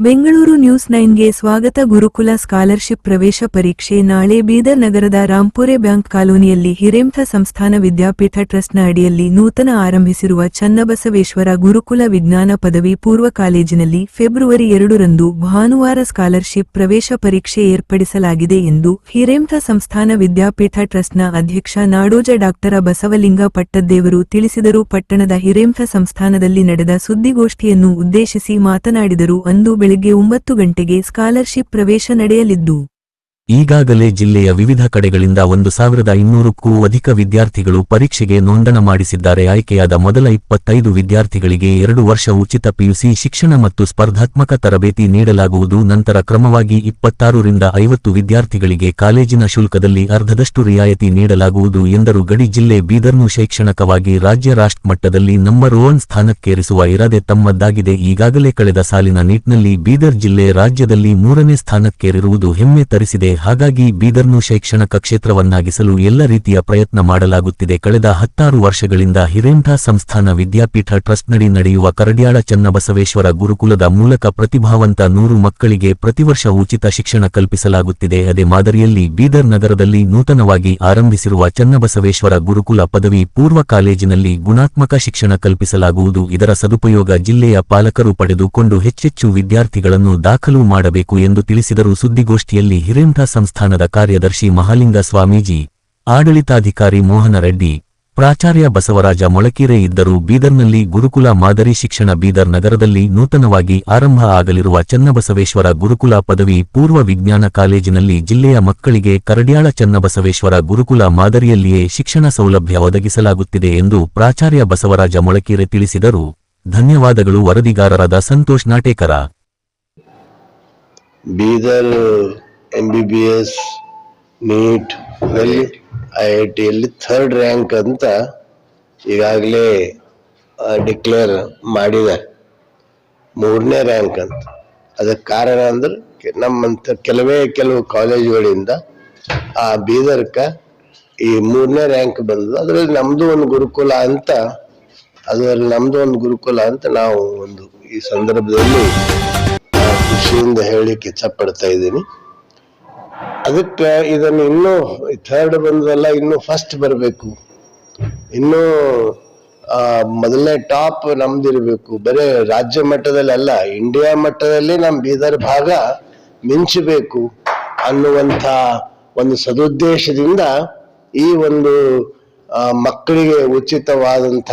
Bengaluru news ನೈನ್ಗೆ ಸ್ವಾಗತ ಗುರುಕುಲ scholarship ಪ್ರವೇಶ ಪರೀಕ್ಷೆ ನಾಳೆ ಬೀದರ್ ನಗರದ ರಾಂಪುರೆ ಬ್ಯಾಂಕ್ ಕಾಲೋನಿಯಲ್ಲಿ ಹಿರೇಂಥ ಸಂಸ್ಥಾನ ವಿದ್ಯಾಪೀಠ ಟ್ರಸ್ಟ್ನ ಅಡಿಯಲ್ಲಿ ನೂತನ ಆರಂಭಿಸಿರುವ ಚನ್ನಬಸವೇಶ್ವರ ಗುರುಕುಲ ವಿಜ್ಞಾನ ಪದವಿ ಪೂರ್ವ ಕಾಲೇಜಿನಲ್ಲಿ ಫೆಬ್ರವರಿ ಎರಡರಂದು ಭಾನುವಾರ ಸ್ಕಾಲರ್ಶಿಪ್ ಪ್ರವೇಶ ಪರೀಕ್ಷೆ ಏರ್ಪಡಿಸಲಾಗಿದೆ ಎಂದು ಹಿರೇಂಥ ಸಂಸ್ಥಾನ ವಿದ್ಯಾಪೀಠ ಟ್ರಸ್ಟ್ನ ಅಧ್ಯಕ್ಷ ನಾಡೋಜ ಡಾಕ್ಟರ ಬಸವಲಿಂಗ ಪಟ್ಟದ್ದೇವರು ತಿಳಿಸಿದರು. ಪಟ್ಟಣದ ಹಿರೇಂಥ ಸಂಸ್ಥಾನದಲ್ಲಿ ನಡೆದ ಸುದ್ದಿಗೋಷ್ಠಿಯನ್ನು ಉದ್ದೇಶಿಸಿ ಮಾತನಾಡಿದರು. ಅಂದು ಬೆಳಗ್ಗೆ ಒಂಬತ್ತು ಗಂಟೆಗೆ ಸ್ಕಾಲರ್ಶಿಪ್ ಪ್ರವೇಶ ನಡೆಯಲಿದ್ದು ಈಗಾಗಲೇ ಜಿಲ್ಲೆಯ ವಿವಿಧ ಕಡೆಗಳಿಂದ ಒಂದು ಸಾವಿರದ ಇನ್ನೂರಕ್ಕೂ ಅಧಿಕ ವಿದ್ಯಾರ್ಥಿಗಳು ಪರೀಕ್ಷೆಗೆ ನೋಂದಣ ಮಾಡಿಸಿದ್ದಾರೆ. ಆಯ್ಕೆಯಾದ ಮೊದಲ ಇಪ್ಪತ್ತೈದು ವಿದ್ಯಾರ್ಥಿಗಳಿಗೆ ಎರಡು ವರ್ಷ ಉಚಿತ ಪಿಯುಸಿ ಶಿಕ್ಷಣ ಮತ್ತು ಸ್ಪರ್ಧಾತ್ಮಕ ತರಬೇತಿ ನೀಡಲಾಗುವುದು. ನಂತರ ಕ್ರಮವಾಗಿ ಇಪ್ಪತ್ತಾರರಿಂದ ಐವತ್ತು ವಿದ್ಯಾರ್ಥಿಗಳಿಗೆ ಕಾಲೇಜಿನ ಶುಲ್ಕದಲ್ಲಿ ಅರ್ಧದಷ್ಟು ರಿಯಾಯಿತಿ ನೀಡಲಾಗುವುದು ಎಂದರು. ಗಡಿ ಜಿಲ್ಲೆ ಬೀದರ್ನು ಶೈಕ್ಷಣಿಕವಾಗಿ ರಾಜ್ಯ ರಾಷ್ಟ್ರ ಮಟ್ಟದಲ್ಲಿ ನಂಬರ್ ಒನ್ ಸ್ಥಾನಕ್ಕೇರಿಸುವ ಇರಾದೆ ತಮ್ಮದ್ದಾಗಿದೆ. ಈಗಾಗಲೇ ಕಳೆದ ಸಾಲಿನ ನಿಟ್ಟಿನಲ್ಲಿ ಬೀದರ್ ಜಿಲ್ಲೆ ರಾಜ್ಯದಲ್ಲಿ ಮೂರನೇ ಸ್ಥಾನಕ್ಕೇರಿರುವುದು ಹೆಮ್ಮೆ ತರಿಸಿದೆ. ಹಾಗಾಗಿ ಬೀದರ್ನು ಶೈಕ್ಷಣಿಕ ಕ್ಷೇತ್ರವನ್ನಾಗಿಸಲು ಎಲ್ಲ ರೀತಿಯ ಪ್ರಯತ್ನ ಮಾಡಲಾಗುತ್ತಿದೆ. ಕಳೆದ ಹತ್ತಾರು ವರ್ಷಗಳಿಂದ ಹಿರೇಂಠ ಸಂಸ್ಥಾನ ವಿದ್ಯಾಪೀಠ ಟ್ರಸ್ಟ್ನಡಿ ನಡೆಯುವ ಕರಡ್ಯಾಳ ಚನ್ನಬಸವೇಶ್ವರ ಗುರುಕುಲದ ಮೂಲಕ ಪ್ರತಿಭಾವಂತ ನೂರು ಮಕ್ಕಳಿಗೆ ಪ್ರತಿವರ್ಷ ಉಚಿತ ಶಿಕ್ಷಣ ಕಲ್ಪಿಸಲಾಗುತ್ತಿದೆ. ಅದೇ ಮಾದರಿಯಲ್ಲಿ ಬೀದರ್ ನಗರದಲ್ಲಿ ನೂತನವಾಗಿ ಆರಂಭಿಸಿರುವ ಚನ್ನಬಸವೇಶ್ವರ ಗುರುಕುಲ ಪದವಿ ಪೂರ್ವ ಕಾಲೇಜಿನಲ್ಲಿ ಗುಣಾತ್ಮಕ ಶಿಕ್ಷಣ ಕಲ್ಪಿಸಲಾಗುವುದು. ಇದರ ಸದುಪಯೋಗ ಜಿಲ್ಲೆಯ ಪಾಲಕರು ಪಡೆದುಕೊಂಡು ಹೆಚ್ಚೆಚ್ಚು ವಿದ್ಯಾರ್ಥಿಗಳನ್ನು ದಾಖಲು ಮಾಡಬೇಕು ಎಂದು ತಿಳಿಸಿದರು. ಸುದ್ದಿಗೋಷ್ಠಿಯಲ್ಲಿ ಹಿರೇಂಠ ಸಂಸ್ಥಾನದ ಕಾರ್ಯದರ್ಶಿ ಮಹಾಲಿಂಗ ಸ್ವಾಮೀಜಿ ಆಡಳಿತಾಧಿಕಾರಿ ಮೋಹನ ರೆಡ್ಡಿ, ಪ್ರಾಚಾರ್ಯ ಬಸವರಾಜ ಮೊಳಕೀರೆ ಇದ್ದರು. ಬೀದರ್ನಲ್ಲಿ ಗುರುಕುಲ ಮಾದರಿ ಶಿಕ್ಷಣ ಬೀದರ್ ನಗರದಲ್ಲಿ ನೂತನವಾಗಿ ಆರಂಭ ಆಗಲಿರುವ ಚನ್ನಬಸವೇಶ್ವರ ಗುರುಕುಲ ಪದವಿ ಪೂರ್ವ ವಿಜ್ಞಾನ ಕಾಲೇಜಿನಲ್ಲಿ ಜಿಲ್ಲೆಯ ಮಕ್ಕಳಿಗೆ ಕರಡ್ಯಾಳ ಚನ್ನಬಸವೇಶ್ವರ ಗುರುಕುಲ ಮಾದರಿಯಲ್ಲಿಯೇ ಶಿಕ್ಷಣ ಸೌಲಭ್ಯ ಒದಗಿಸಲಾಗುತ್ತಿದೆ ಎಂದು ಪ್ರಾಚಾರ್ಯ ಬಸವರಾಜ ಮೊಳಕೀರೆ ತಿಳಿಸಿದರು. ಧನ್ಯವಾದಗಳು. ವರದಿಗಾರರಾದ Santosh Natekar. Bidar M B B S NEET ಅಲ್ಲಿ ಐ ಐ ಟಿಯಲ್ಲಿ ಥರ್ಡ್ ರ್ಯಾಂಕ್ ಅಂತ ಈಗಾಗಲೇ ಡಿಕ್ಲೇರ್ ಮಾಡಿದ್ದಾರೆ ಮೂರನೇ ರ್ಯಾಂಕ್ ಅಂತ. ಅದಕ್ಕೆ ಕಾರಣ ಅಂದ್ರೆ, ನಮ್ಮಂಥ ಕೆಲವೇ ಕೆಲವು ಕಾಲೇಜುಗಳಿಂದ, ಆ, ಬೀದರ್ಕ ಈ ಮೂರನೇ ರ್ಯಾಂಕ್ ಬಂದದ್ದು. ಅದರಲ್ಲಿ ನಮ್ಮದು ಒಂದು ಗುರುಕುಲ ಅಂತ, ಅದರಲ್ಲಿ ನಮ್ಮದು ಒಂದು ಗುರುಕುಲ ಅಂತ ನಾವು ಒಂದು ಈ ಸಂದರ್ಭದಲ್ಲಿ ಖುಷಿಯಿಂದ ಹೇಳಿಕ್ಕೆ ಇಚ್ಛಪಡ್ತಾ ಇದ್ದೀನಿ. ಅದಕ್ಕೆ ಇದನ್ನು ಇನ್ನೂ ಥರ್ಡ್ ಬಂದದಲ್ಲ ಇನ್ನೂ ಫಸ್ಟ್ ಬರಬೇಕು. ಇನ್ನೂ ಮೊದಲನೇ ಟಾಪ್ ನಮ್ದಿರಬೇಕು. ಬರೀ ರಾಜ್ಯ ಮಟ್ಟದಲ್ಲಿ ಅಲ್ಲ ಇಂಡಿಯಾ ಮಟ್ಟದಲ್ಲಿ ನಮ್ಮ ಬೀದರ್ ಭಾಗ ಮಿಂಚಬೇಕು ಅನ್ನುವಂಥ ಒಂದು ಸದುದ್ದೇಶದಿಂದ ಈ ಒಂದು ಮಕ್ಕಳಿಗೆ ಉಚಿತವಾದಂಥ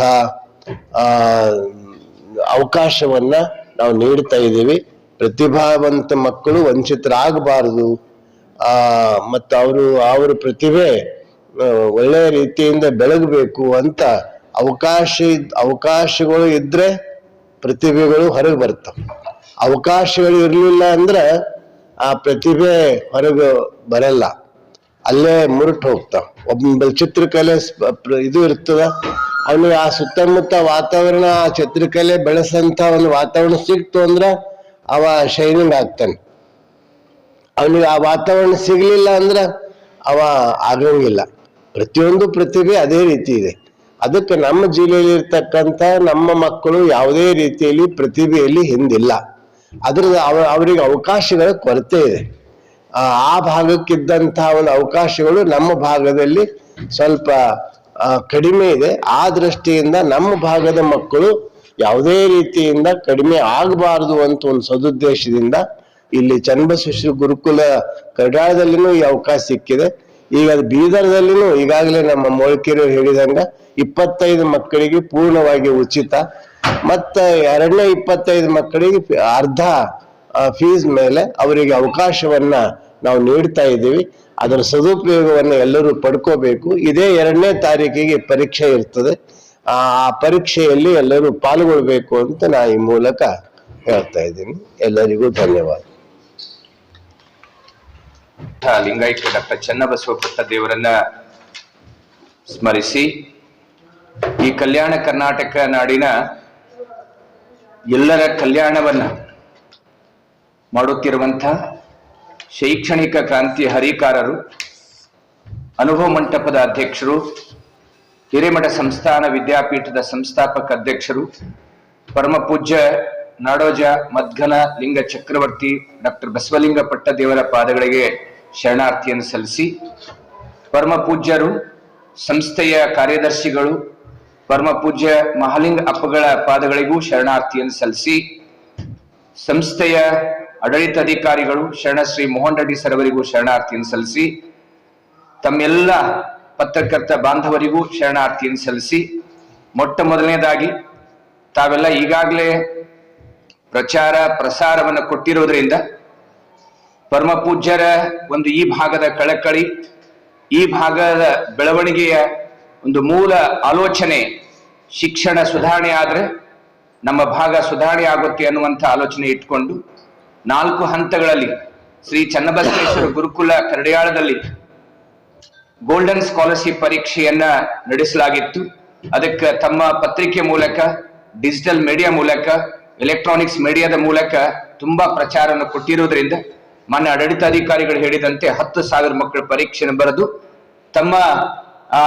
ಅವಕಾಶವನ್ನ ನಾವು ನೀಡ್ತಾ ಇದ್ದೀವಿ. ಪ್ರತಿಭಾವಂತ ಮಕ್ಕಳು ವಂಚಿತರಾಗಬಾರದು. ಆ, ಮತ್ತು ಅವರು, ಅವರ ಪ್ರತಿಭೆ ಒಳ್ಳೆಯ ರೀತಿಯಿಂದ ಬೆಳಗಬೇಕು ಅಂತ ಅವಕಾಶ ಅವಕಾಶಗಳು ಇದ್ರೆ ಪ್ರತಿಭೆಗಳು ಹೊರಗೆ ಬರ್ತವೆ. ಅವಕಾಶಗಳು ಇರಲಿಲ್ಲ ಅಂದ್ರೆ ಆ ಪ್ರತಿಭೆ ಹೊರಗೆ ಬರಲ್ಲ. ಅಲ್ಲೇ ಮುರುಟ್ ಹೋಗ್ತಾವ. ಒಬ್ಬ ಚಿತ್ರಕಲೆ ಇದು ಇರ್ತದ. ಅವನಿಗೆ ಆ ಸುತ್ತಮುತ್ತ ವಾತಾವರಣ, ಆ ಚಿತ್ರಕಲೆ ಬೆಳೆಸಂತ ಒಂದು ವಾತಾವರಣ ಸಿಕ್ತು ಅಂದ್ರೆ ಅವ ಶೈನಿಂಗ್ ಆಗ್ತಾನೆ. ಅವನಿಗೆ ಆ ವಾತಾವರಣ ಸಿಗಲಿಲ್ಲ ಅಂದ್ರೆ ಅವ ಆಗಂಗಿಲ್ಲ. ಪ್ರತಿಯೊಂದು ಪ್ರತಿಭೆ ಅದೇ ರೀತಿ ಇದೆ. ಅದಕ್ಕೆ ನಮ್ಮ ಜಿಲ್ಲೆಯಲ್ಲಿ ಇರ್ತಕ್ಕಂಥ ನಮ್ಮ ಮಕ್ಕಳು ಯಾವುದೇ ರೀತಿಯಲ್ಲಿ ಪ್ರತಿಭೆಯಲ್ಲಿ ಹಿಂದಿಲ್ಲ. ಅದ್ರ ಅವ- ಅವರಿಗೆ ಅವಕಾಶಗಳ ಕೊರತೆ ಇದೆ. ಆ ಭಾಗಕ್ಕಿದ್ದಂತಹ ಒಂದು ಅವಕಾಶಗಳು ನಮ್ಮ ಭಾಗದಲ್ಲಿ ಸ್ವಲ್ಪ ಕಡಿಮೆ ಇದೆ. ಆ ದೃಷ್ಟಿಯಿಂದ ನಮ್ಮ ಭಾಗದ ಮಕ್ಕಳು ಯಾವುದೇ ರೀತಿಯಿಂದ ಕಡಿಮೆ ಆಗಬಾರದು ಅಂತ ಒಂದು ಸದುದ್ದೇಶದಿಂದ ಇಲ್ಲಿ ಚನ್ನಬಸವೇಶ್ವರ ಗುರುಕುಲ ಕಡಾಳದಲ್ಲಿನೂ ಈ ಅವಕಾಶ ಸಿಕ್ಕಿದೆ. ಈಗ ಅದು ಬೀದರ್ದಲ್ಲಿನೂ ಈಗಾಗಲೇ ನಮ್ಮ ಮೊಳಕೆರು ಹೇಳಿದಂಗ ಇಪ್ಪತ್ತೈದು ಮಕ್ಕಳಿಗೆ ಪೂರ್ಣವಾಗಿ ಉಚಿತ. ಮತ್ತ ಎರಡನೇ ಇಪ್ಪತ್ತೈದು ಮಕ್ಕಳಿಗೆ ಅರ್ಧ ಫೀಸ್ ಮೇಲೆ ಅವರಿಗೆ ಅವಕಾಶವನ್ನ ನಾವು ನೀಡ್ತಾ ಇದ್ದೀವಿ. ಅದರ ಸದುಪಯೋಗವನ್ನು ಎಲ್ಲರೂ ಪಡ್ಕೋಬೇಕು. ಇದೇ ಎರಡನೇ ತಾರೀಕಿಗೆ ಪರೀಕ್ಷೆ ಇರ್ತದೆ. ಆ ಪರೀಕ್ಷೆಯಲ್ಲಿ ಎಲ್ಲರೂ ಪಾಲ್ಗೊಳ್ಬೇಕು ಅಂತ ನಾ ಈ ಮೂಲಕ ಹೇಳ್ತಾ ಇದ್ದೀನಿ. ಎಲ್ಲರಿಗೂ ಧನ್ಯವಾದ. ಲಿಂಗಾಯತ ಡಾಕ್ಟರ್ ಚನ್ನಬಸವ ದೇವರನ್ನ ಸ್ಮರಿಸಿ, ಈ ಕಲ್ಯಾಣ ಕರ್ನಾಟಕ ನಾಡಿನ ಎಲ್ಲರ ಕಲ್ಯಾಣವನ್ನ ಮಾಡುತ್ತಿರುವಂಥ ಶೈಕ್ಷಣಿಕ ಕ್ರಾಂತಿ ಹರಿಕಾರರು, ಅನುಭವ ಮಂಟಪದ ಅಧ್ಯಕ್ಷರು, ಹಿರೇಮಠ ಸಂಸ್ಥಾನ ವಿದ್ಯಾಪೀಠದ ಸಂಸ್ಥಾಪಕ ಅಧ್ಯಕ್ಷರು ಪರಮ ಪೂಜ್ಯ ನಾಡೋಜ ಮದ್ಗನ ಲಿಂಗ ಚಕ್ರವರ್ತಿ ಡಾಕ್ಟರ್ ಬಸವಲಿಂಗ ಪಟ್ಟದೇವರ ಪಾದಗಳಿಗೆ ಶರಣಾರ್ಥಿಯನ್ನು ಸಲ್ಲಿಸಿ ಪರಮ ಪೂಜ್ಯರು, ಸಂಸ್ಥೆಯ ಕಾರ್ಯದರ್ಶಿಗಳು, ಪರಮ ಪೂಜ್ಯ ಮಹಾಲಿಂಗ ಅಪ್ಪಗಳ ಪಾದಗಳಿಗೂ ಶರಣಾರ್ಥಿಯನ್ನು ಸಲ್ಲಿಸಿ ಸಂಸ್ಥೆಯ ಆಡಳಿತಾಧಿಕಾರಿಗಳು ಶರಣಶ್ರೀ ಮೋಹನ್ ರೆಡ್ಡಿ ಸರ್ ಅವರಿಗೂ ಶರಣಾರ್ಥಿಯನ್ನು ಸಲ್ಲಿಸಿ ತಮ್ಮೆಲ್ಲ ಪತ್ರಕರ್ತ ಬಾಂಧವರಿಗೂ ಶರಣಾರ್ಥಿಯನ್ನು ಸಲ್ಲಿಸಿ ಮೊಟ್ಟ ಮೊದಲನೇದಾಗಿ ತಾವೆಲ್ಲ ಈಗಾಗಲೇ ಪ್ರಚಾರ ಪ್ರಸಾರವನ್ನು ಕೊಟ್ಟಿರೋದ್ರಿಂದ ಪರಮ ಪೂಜ್ಯರ ಒಂದು ಈ ಭಾಗದ ಕಳಕಳಿ, ಈ ಭಾಗದ ಬೆಳವಣಿಗೆಯ ಒಂದು ಮೂಲ ಆಲೋಚನೆ ಶಿಕ್ಷಣ ಸುಧಾರಣೆ ಆದರೆ ನಮ್ಮ ಭಾಗ ಸುಧಾರಣೆ ಆಗುತ್ತೆ ಅನ್ನುವಂಥ ಆಲೋಚನೆ ಇಟ್ಕೊಂಡು ನಾಲ್ಕು ಹಂತಗಳಲ್ಲಿ ಶ್ರೀ ಚನ್ನಬಸವೇಶ್ವರ ಗುರುಕುಲ ಕರಡಿಯಾಳದಲ್ಲಿ ಗೋಲ್ಡನ್ ಸ್ಕಾಲರ್ಶಿಪ್ ಪರೀಕ್ಷೆಯನ್ನ ನಡೆಸಲಾಗಿತ್ತು. ಅದಕ್ಕೆ ತಮ್ಮ ಪತ್ರಿಕೆ ಮೂಲಕ, ಡಿಜಿಟಲ್ ಮೀಡಿಯಾ ಮೂಲಕ ಎಲೆಕ್ಟ್ರಾನಿಕ್ಸ್ ಮೀಡಿಯಾದ ಮೂಲಕ ತುಂಬಾ ಪ್ರಚಾರವನ್ನು ಕೊಟ್ಟಿರುವುದರಿಂದ ಮಾನ್ಯ ಆಡಳಿತಾಧಿಕಾರಿಗಳು ಹೇಳಿದಂತೆ ಹತ್ತು ಸಾವಿರ ಮಕ್ಕಳ ಪರೀಕ್ಷೆಯನ್ನು ಬರೆದು ತಮ್ಮ, ಆ,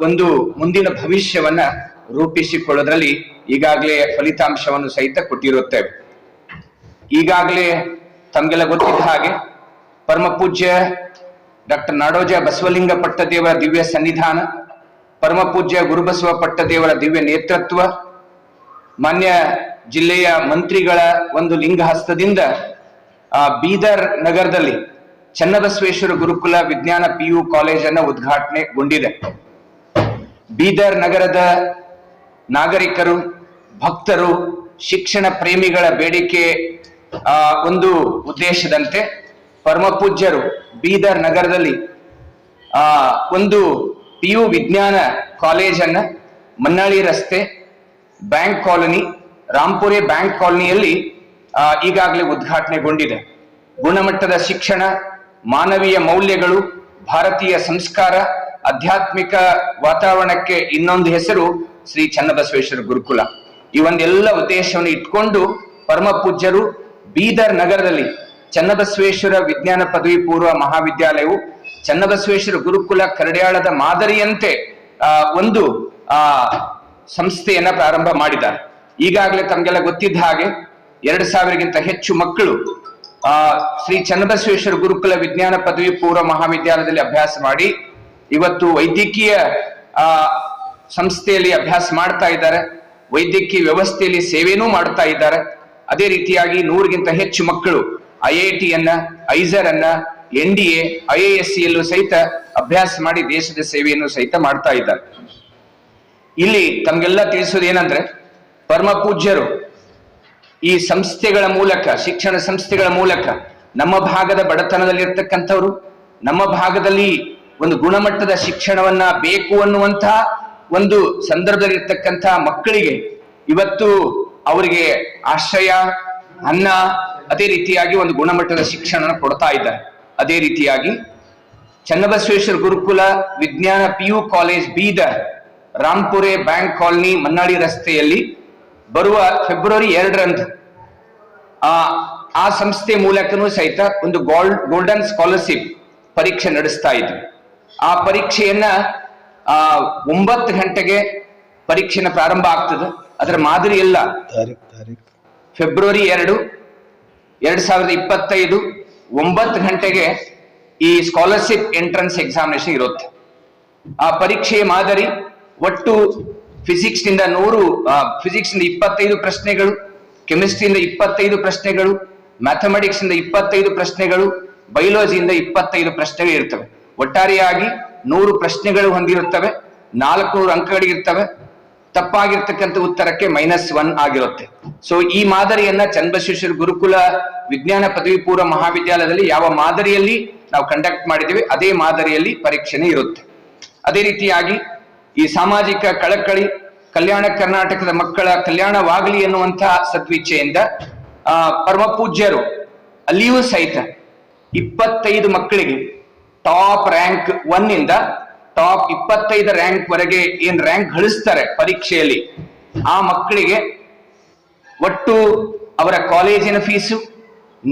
ಒಂದು ಮುಂದಿನ ಭವಿಷ್ಯವನ್ನ ರೂಪಿಸಿಕೊಳ್ಳೋದ್ರಲ್ಲಿ ಈಗಾಗಲೇ ಫಲಿತಾಂಶವನ್ನು ಸಹಿತ ಕೊಟ್ಟಿರುತ್ತೇವೆ. ಈಗಾಗಲೇ ತಮಗೆಲ್ಲ ಗೊತ್ತಿದ್ದ ಹಾಗೆ ಪರಮ ಪೂಜ್ಯ ಡಾಕ್ಟರ್ ನಾಡೋಜ ಬಸವಲಿಂಗ ಪಟ್ಟದೇವರ ದಿವ್ಯ ಸನ್ನಿಧಾನ, ಪರಮ ಪೂಜ್ಯ ಗುರುಬಸವ ಪಟ್ಟದೇವರ ದಿವ್ಯ ನೇತೃತ್ವ, ಮಾನ್ಯ ಜಿಲ್ಲೆಯ ಮಂತ್ರಿಗಳ ಒಂದು ಲಿಂಗ ಹಸ್ತದಿಂದ, ಆ, ಬೀದರ್ ನಗರದಲ್ಲಿ ಚನ್ನಬಸವೇಶ್ವರ ಗುರುಕುಲ ವಿಜ್ಞಾನ ಪಿಯು ಕಾಲೇಜನ್ನು ಉದ್ಘಾಟನೆಗೊಂಡಿದೆ. ಬೀದರ್ ನಗರದ ನಾಗರಿಕರು, ಭಕ್ತರು, ಶಿಕ್ಷಣ ಪ್ರೇಮಿಗಳ ಬೇಡಿಕೆ ಒಂದು ಉದ್ದೇಶದಂತೆ ಪರಮಪೂಜ್ಯರು ಬೀದರ್ ನಗರದಲ್ಲಿ, ಆ, ಒಂದು ಪಿ ಯು ವಿಜ್ಞಾನ ಕಾಲೇಜನ್ನ ಮನ್ನಾಳಿ ರಸ್ತೆ, ಬ್ಯಾಂಕ್ ಕಾಲೋನಿ ರಾಂಪುರೆ ಬ್ಯಾಂಕ್ ಕಾಲೋನಿಯಲ್ಲಿ ಈಗಾಗಲೇ ಉದ್ಘಾಟನೆಗೊಂಡಿದೆ. ಗುಣಮಟ್ಟದ ಶಿಕ್ಷಣ, ಮಾನವೀಯ ಮೌಲ್ಯಗಳು, ಭಾರತೀಯ ಸಂಸ್ಕಾರ, ಆಧ್ಯಾತ್ಮಿಕ ವಾತಾವರಣಕ್ಕೆ ಇನ್ನೊಂದು ಹೆಸರು ಶ್ರೀ ಚನ್ನಬಸವೇಶ್ವರ ಗುರುಕುಲ. ಈ ಒಂದೆಲ್ಲ ಉದ್ದೇಶವನ್ನು ಇಟ್ಕೊಂಡು ಪರಮ ಪೂಜ್ಯರು ಬೀದರ್ ನಗರದಲ್ಲಿ ಚನ್ನಬಸವೇಶ್ವರ ವಿಜ್ಞಾನ ಪದವಿ ಪೂರ್ವ ಮಹಾವಿದ್ಯಾಲಯವು ಚನ್ನಬಸವೇಶ್ವರ ಗುರುಕುಲ ಕರಡ್ಯಾಳದ ಮಾದರಿಯಂತೆ ಒಂದು ಸಂಸ್ಥೆಯನ್ನ ಪ್ರಾರಂಭ ಮಾಡಿದ್ದಾರೆ. ಈಗಾಗಲೇ ತಮಗೆಲ್ಲ ಗೊತ್ತಿದ್ದ ಹಾಗೆ ಎರಡು ಸಾವಿರಕ್ಕಿಂತ ಹೆಚ್ಚು ಮಕ್ಕಳು, ಆ, ಶ್ರೀ ಚನ್ನಬಸವೇಶ್ವರ ಗುರುಕುಲ ವಿಜ್ಞಾನ ಪದವಿ ಪೂರ್ವ ಮಹಾವಿದ್ಯಾಲಯದಲ್ಲಿ ಅಭ್ಯಾಸ ಮಾಡಿ ಇವತ್ತು ವೈದ್ಯಕೀಯ, ಆ, ಸಂಸ್ಥೆಯಲ್ಲಿ ಅಭ್ಯಾಸ ಮಾಡ್ತಾ ಇದ್ದಾರೆ. ವೈದ್ಯಕೀಯ ವ್ಯವಸ್ಥೆಯಲ್ಲಿ ಸೇವೆನೂ ಮಾಡ್ತಾ ಇದ್ದಾರೆ. ಅದೇ ರೀತಿಯಾಗಿ ನೂರಿಗಿಂತ ಹೆಚ್ಚು ಮಕ್ಕಳು ಐ ಐ ಟಿಯನ್ನ ಐಸರ್ ಅನ್ನ, N D A, I A S ಸಿಯಲ್ಲೂ ಸಹಿತ ಅಭ್ಯಾಸ ಮಾಡಿ ದೇಶದ ಸೇವೆಯನ್ನು ಸಹಿತ ಮಾಡ್ತಾ ಇದ್ದಾರೆ. ಇಲ್ಲಿ ತಮಗೆಲ್ಲ ತಿಳಿಸೋದು ಏನಂದ್ರೆ ಪರಮ ಪೂಜ್ಯರು ಈ ಸಂಸ್ಥೆಗಳ ಮೂಲಕ, ಶಿಕ್ಷಣ ಸಂಸ್ಥೆಗಳ ಮೂಲಕ ನಮ್ಮ ಭಾಗದ ಬಡತನದಲ್ಲಿರ್ತಕ್ಕಂಥವ್ರು, ನಮ್ಮ ಭಾಗದಲ್ಲಿ ಒಂದು ಗುಣಮಟ್ಟದ ಶಿಕ್ಷಣವನ್ನ ಬೇಕು ಅನ್ನುವಂತಹ ಒಂದು ಸಂದರ್ಭದಲ್ಲಿರ್ತಕ್ಕಂತಹ ಮಕ್ಕಳಿಗೆ ಇವತ್ತು ಅವರಿಗೆ ಆಶ್ರಯ, ಅನ್ನ, ಅದೇ ರೀತಿಯಾಗಿ ಒಂದು ಗುಣಮಟ್ಟದ ಶಿಕ್ಷಣ ಕೊಡ್ತಾ ಇದ್ದಾರೆ. ಅದೇ ರೀತಿಯಾಗಿ ಚನ್ನಬಸವೇಶ್ವರ ಗುರುಕುಲ ವಿಜ್ಞಾನ P U college Bidar, Rampure bank colony Mannali ರಸ್ತೆಯಲ್ಲಿ ಬರುವ ಫೆಬ್ರವರಿ ಎರಡರಂದು ಆ ಆ ಸಂಸ್ಥೆ ಮೂಲಕನೂ ಸಹಿತ ಒಂದು ಗೋಲ್ಡ್ ಗೋಲ್ಡನ್ ಸ್ಕಾಲರ್ಶಿಪ್ ಪರೀಕ್ಷೆ ನಡೆಸ್ತಾ ಇದ್ವಿ. ಆ ಪರೀಕ್ಷೆಯನ್ನ ಆ ಒಂಬತ್ತು ಗಂಟೆಗೆ ಪರೀಕ್ಷೆನ ಪ್ರಾರಂಭ ಆಗ್ತದೆ. ಅದರ ಮಾದರಿ ಎಲ್ಲ ಫೆಬ್ರವರಿ ಎರಡು ಎರಡ್ ಸಾವಿರದ ಇಪ್ಪತ್ತೈದು ಒಂಬತ್ತು ಗಂಟೆಗೆ ಈ ಸ್ಕಾಲರ್ಶಿಪ್ ಎಂಟ್ರೆನ್ಸ್ ಎಕ್ಸಾಮಿನೇಷನ್ ಇರುತ್ತೆ. ಆ ಪರೀಕ್ಷೆಯ ಮಾದರಿ ಒಟ್ಟು ಫಿಸಿಕ್ಸ್ನಿಂದ ನೂರು ಫಿಸಿಕ್ಸ್ನಿಂದ ಇಪ್ಪತ್ತೈದು ಪ್ರಶ್ನೆಗಳು ಕೆಮಿಸ್ಟ್ರಿಯಿಂದ ಇಪ್ಪತ್ತೈದು ಪ್ರಶ್ನೆಗಳು ಮ್ಯಾಥಮೆಟಿಕ್ಸ್ ಇಂದ ಇಪ್ಪತ್ತೈದು ಪ್ರಶ್ನೆಗಳು ಬಯೋಲಜಿಯಿಂದ ಇಪ್ಪತ್ತೈದು ಪ್ರಶ್ನೆಗಳು ಇರ್ತವೆ. ಒಟ್ಟಾರೆಯಾಗಿ ನೂರು ಪ್ರಶ್ನೆಗಳು ಹೊಂದಿರುತ್ತವೆ, ನಾಲ್ಕುನೂರು ಅಂಕಗಳಿಗಿರ್ತವೆ ತಪ್ಪಾಗಿರ್ತಕ್ಕಂಥ ಉತ್ತರಕ್ಕೆ ಮೈನಸ್ ಒನ್ ಆಗಿರುತ್ತೆ. ಸೊ ಈ ಮಾದರಿಯನ್ನ ಚನ್ನಬಸವೇಶ್ವರ ಗುರುಕುಲ ವಿಜ್ಞಾನ ಪದವಿ ಪೂರ್ವ ಮಹಾವಿದ್ಯಾಲಯದಲ್ಲಿ ಯಾವ ಮಾದರಿಯಲ್ಲಿ ನಾವು ಕಂಡಕ್ಟ್ ಮಾಡಿದ್ದೀವಿ, ಅದೇ ಮಾದರಿಯಲ್ಲಿ ಪರೀಕ್ಷೆನೇ ಇರುತ್ತೆ. ಅದೇ ರೀತಿಯಾಗಿ ಈ ಸಾಮಾಜಿಕ ಕಳಕಳಿ, ಕಲ್ಯಾಣ ಕರ್ನಾಟಕದ ಮಕ್ಕಳ ಕಲ್ಯಾಣವಾಗಲಿ ಎನ್ನುವಂತಹ ಸದ್ವಿಚ್ಛೆಯಿಂದ, ಆ ಪರಮ ಪೂಜ್ಯರು ಅಲ್ಲಿಯೂ ಸಹಿತ ಇಪ್ಪತ್ತೈದು ಮಕ್ಕಳಿಗೆ ಟಾಪ್ ರ್ಯಾಂಕ್ ಒನ್ ಇಂದ ಟಾಪ್ ಇಪ್ಪತ್ತೈದು ರ್ಯಾಂಕ್ ವರೆಗೆ ಏನ್ ರ್ಯಾಂಕ್ ಗಳಿಸ್ತಾರೆ ಪರೀಕ್ಷೆಯಲ್ಲಿ, ಆ ಮಕ್ಕಳಿಗೆ ಒಟ್ಟು ಅವರ ಕಾಲೇಜಿನ fees,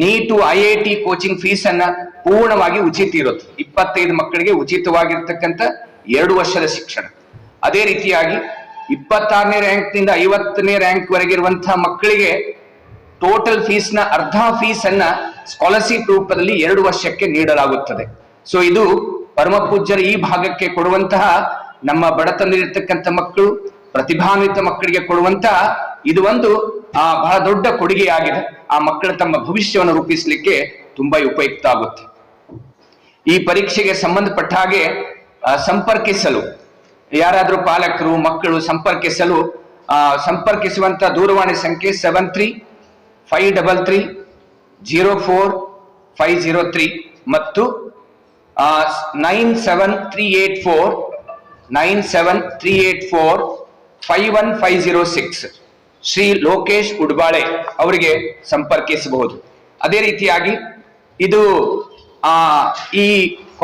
NEET I I T coaching fees ಅನ್ನ ಪೂರ್ಣವಾಗಿ ಉಚಿತ ಇರುತ್ತೆ. ಇಪ್ಪತ್ತೈದು ಮಕ್ಕಳಿಗೆ ಉಚಿತವಾಗಿರ್ತಕ್ಕಂಥ ಎರಡು ವರ್ಷದ ಶಿಕ್ಷಣ. ಅದೇ ರೀತಿಯಾಗಿ ಇಪ್ಪತ್ತಾರನೇ ರ್ಯಾಂಕ್ನಿಂದ ಐವತ್ತನೇ ರ್ಯಾಂಕ್ ವರೆಗೆ ಇರುವಂತಹ ಮಕ್ಕಳಿಗೆ ಟೋಟಲ್ ಫೀಸ್ನ ಅರ್ಧ ಫೀಸ್ ಅನ್ನ ಸ್ಕಾಲರ್ಶಿಪ್ ರೂಪದಲ್ಲಿ ಎರಡು ವರ್ಷಕ್ಕೆ ನೀಡಲಾಗುತ್ತದೆ. ಸೊ ಇದು ಪರಮ ಪೂಜ್ಯರ ಈ ಭಾಗಕ್ಕೆ ಕೊಡುವಂತಹ ನಮ್ಮ ಬಡತನದಲ್ಲಿರ್ತಕ್ಕಂಥ ಮಕ್ಕಳು, ಪ್ರತಿಭಾನ್ವಿತ ಮಕ್ಕಳಿಗೆ ಕೊಡುವಂತಹ ಇದು ಒಂದು, ಆ, ಬಹಳ ದೊಡ್ಡ ಕೊಡುಗೆಯಾಗಿದೆ. ಆ ಮಕ್ಕಳು ತಮ್ಮ ಭವಿಷ್ಯವನ್ನು ರೂಪಿಸಲಿಕ್ಕೆ ತುಂಬಾ ಉಪಯುಕ್ತ ಆಗುತ್ತೆ. ಈ ಪರೀಕ್ಷೆಗೆ ಸಂಬಂಧಪಟ್ಟ ಹಾಗೆ ಸಂಪರ್ಕಿಸಲು ಯಾರಾದ್ರೂ ಪಾಲಕರು, ಮಕ್ಕಳು ಸಂಪರ್ಕಿಸಲು ಸಂಪರ್ಕಿಸುವಂತ ದೂರವಾಣಿ ಸಂಖ್ಯೆ seven three five double three zero four five zero three ಮತ್ತು nine seven three eight four nine seven three eight four five one five zero six Shri Lokesh Udbale ಅವರಿಗೆ ಸಂಪರ್ಕಿಸಬಹುದು. ಅದೇ ರೀತಿಯಾಗಿ ಇದು ಈ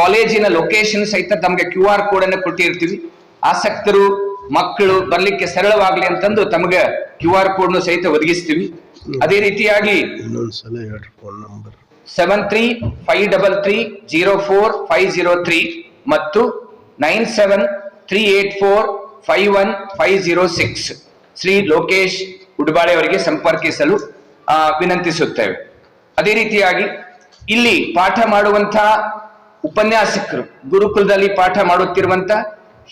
ಕಾಲೇಜಿನ ಲೊಕೇಶನ್ ಸಹಿತ ತಮಗೆ ಕ್ಯೂ ಆರ್ ಕೋಡ್ ಅನ್ನು ಕೊಟ್ಟಿರ್ತೀವಿ. ಆಸಕ್ತರು ಮಕ್ಕಳು ಬರ್ಲಿಕ್ಕೆ ಸರಳವಾಗ್ಲಿ ಅಂತಂದು ತಮಗೆ ಕ್ಯೂ ಆರ್ ಕೋಡ್ ಸಹಿತ ಒದಗಿಸ್ತೀವಿ. ಅದೇ ರೀತಿಯಾಗಿ seven three five double three zero four five zero three ಮತ್ತು nine seven three eight four five one five zero six Shri Lokesh Udbale ಅವರಿಗೆ ಸಂಪರ್ಕಿಸಲು ವಿನಂತಿಸುತ್ತೇವೆ. ಅದೇ ರೀತಿಯಾಗಿ ಇಲ್ಲಿ ಪಾಠ ಮಾಡುವಂತಹ ಉಪನ್ಯಾಸಕರು ಗುರುಕುಲದಲ್ಲಿ ಪಾಠ ಮಾಡುತ್ತಿರುವಂತ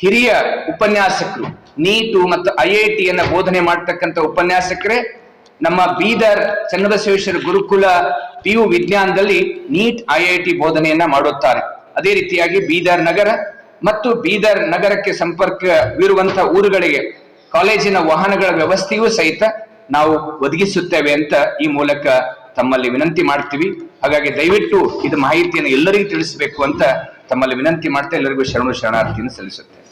ಹಿರಿಯ ಉಪನ್ಯಾಸಕರು, ನೀಟು ಮತ್ತು ಐ ಐ ಟಿಯನ್ನ ಬೋಧನೆ ಮಾಡ್ತಕ್ಕಂಥ ಉಪನ್ಯಾಸಕರೇ, ನಮ್ಮ ಬೀದರ್ ಚನ್ನಬಸವೇಶ್ವರ ಗುರುಕುಲ ಪಿ ಯು ವಿಜ್ಞಾನದಲ್ಲಿ ನೀಟ್ ಐ ಐ ಟಿ ಬೋಧನೆಯನ್ನ ಮಾಡುತ್ತಾರೆ. ಅದೇ ರೀತಿಯಾಗಿ ಬೀದರ್ ನಗರ ಮತ್ತು ಬೀದರ್ ನಗರಕ್ಕೆ ಸಂಪರ್ಕವಿರುವಂತಹ ಊರುಗಳಿಗೆ ಕಾಲೇಜಿನ ವಾಹನಗಳ ವ್ಯವಸ್ಥೆಯೂ ಸಹಿತ ನಾವು ಒದಗಿಸುತ್ತೇವೆ ಅಂತ ಈ ಮೂಲಕ ತಮ್ಮಲ್ಲಿ ವಿನಂತಿ ಮಾಡ್ತೀವಿ. ಹಾಗಾಗಿ ದಯವಿಟ್ಟು ಇದು ಮಾಹಿತಿಯನ್ನು ಎಲ್ಲರಿಗೂ ತಿಳಿಸಬೇಕು ಅಂತ ತಮ್ಮಲ್ಲಿ ವಿನಂತಿ ಮಾಡ್ತಾ ಎಲ್ಲರಿಗೂ ಶರಣು ಶರಣಾರ್ಥಿಯನ್ನು ಸಲ್ಲಿಸುತ್ತೇವೆ